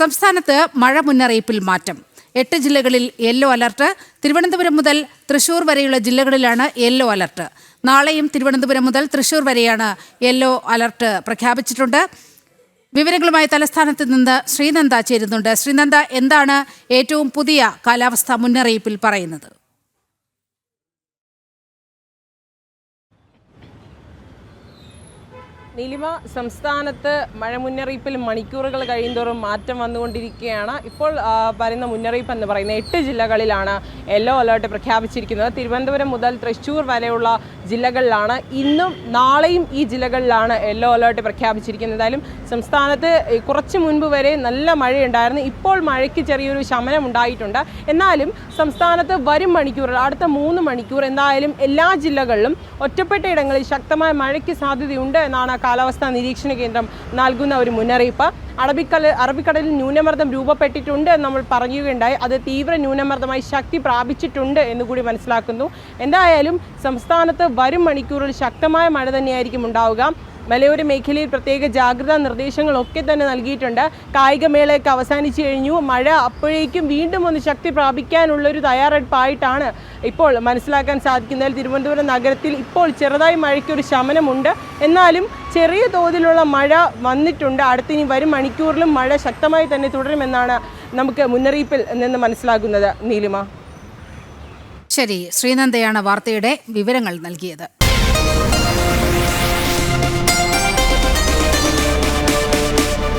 സംസ്ഥാനത്ത് മഴ മുന്നറിയിപ്പിൽ മാറ്റം. എട്ട് ജില്ലകളിൽ യെല്ലോ അലർട്ട്. തിരുവനന്തപുരം മുതൽ തൃശൂർ വരെയുള്ള ജില്ലകളിലാണ് യെല്ലോ അലർട്ട്. നാളെയും തിരുവനന്തപുരം മുതൽ തൃശൂർ വരെയാണ് യെല്ലോ അലർട്ട് പ്രഖ്യാപിച്ചിട്ടുണ്ട്. വിവരങ്ങളുമായി തലസ്ഥാനത്ത് നിന്ന് ശ്രീനന്ദ ചേരുന്നുണ്ട്. ശ്രീനന്ദ എന്താണ് ഏറ്റവും പുതിയ കാലാവസ്ഥ മുന്നറിയിപ്പിൽ പറയുന്നത്? നീലിമ സംസ്ഥാനത്ത് മഴ മുന്നറിയിപ്പിൽ മണിക്കൂറുകൾ കഴിയുന്തോറും മാറ്റം വന്നുകൊണ്ടിരിക്കുകയാണ്. ഇപ്പോൾ പറയുന്ന മുന്നറിയിപ്പ് എന്ന് പറയുന്നത് എട്ട് ജില്ലകളിലാണ് യെല്ലോ അലേർട്ട് പ്രഖ്യാപിച്ചിരിക്കുന്നത്. തിരുവനന്തപുരം മുതൽ തൃശ്ശൂർ വരെയുള്ള ജില്ലകളിലാണ് ഇന്നും നാളെയും ഈ ജില്ലകളിലാണ് യെല്ലോ അലേർട്ട് പ്രഖ്യാപിച്ചിരിക്കുന്നത്. എന്തായാലും സംസ്ഥാനത്ത് കുറച്ച് മുൻപ് വരെ നല്ല മഴയുണ്ടായിരുന്നു. ഇപ്പോൾ മഴയ്ക്ക് ചെറിയൊരു ശമനം ഉണ്ടായിട്ടുണ്ട്. എന്നാലും സംസ്ഥാനത്ത് വരും മണിക്കൂറിൽ അടുത്ത മൂന്ന് മണിക്കൂർ എന്തായാലും എല്ലാ ജില്ലകളിലും ഒറ്റപ്പെട്ട ഇടങ്ങളിൽ ശക്തമായ മഴയ്ക്ക് സാധ്യതയുണ്ട് എന്നാണ് കാലാവസ്ഥാ നിരീക്ഷണ കേന്ദ്രം നൽകുന്ന ഒരു മുന്നറിയിപ്പ്. അറബിക്കടൽ അറബിക്കടലിൽ ന്യൂനമർദ്ദം രൂപപ്പെട്ടിട്ടുണ്ട് എന്ന് നമ്മൾ പറയുകയുണ്ടായി. അത് തീവ്ര ന്യൂനമർദ്ദമായി ശക്തി പ്രാപിച്ചിട്ടുണ്ട് എന്ന് കൂടി മനസ്സിലാക്കുന്നു. എന്തായാലും സംസ്ഥാനത്ത് വരും മണിക്കൂറിൽ ശക്തമായ മഴ തന്നെയായിരിക്കും ഉണ്ടാവുക. മലയോര മേഖലയിൽ പ്രത്യേക ജാഗ്രതാ നിർദ്ദേശങ്ങളൊക്കെ തന്നെ നൽകിയിട്ടുണ്ട്. കായികമേളയൊക്കെ അവസാനിച്ചു കഴിഞ്ഞു. മഴ അപ്പോഴേക്കും വീണ്ടും ഒന്ന് ശക്തി പ്രാപിക്കാനുള്ളൊരു തയ്യാറെടുപ്പായിട്ടാണ് ഇപ്പോൾ മനസ്സിലാക്കാൻ സാധിക്കുന്നത് തിരുവനന്തപുരം നഗരത്തിൽ ഇപ്പോൾ ചെറുതായി മഴയ്ക്കൊരു ശമനമുണ്ട്. എന്നാലും ചെറിയ തോതിലുള്ള മഴ വന്നിട്ടുണ്ട്. അടുത്തിനി വരും മണിക്കൂറിലും മഴ ശക്തമായി തന്നെ തുടരുമെന്നാണ് നമുക്ക് മുന്നറിയിപ്പിൽ നിന്ന് മനസ്സിലാകുന്നത്. നീലിമ. ശരി ശ്രീനന്ദയാണ് വാർത്തയുടെ വിവരങ്ങൾ നൽകിയത്.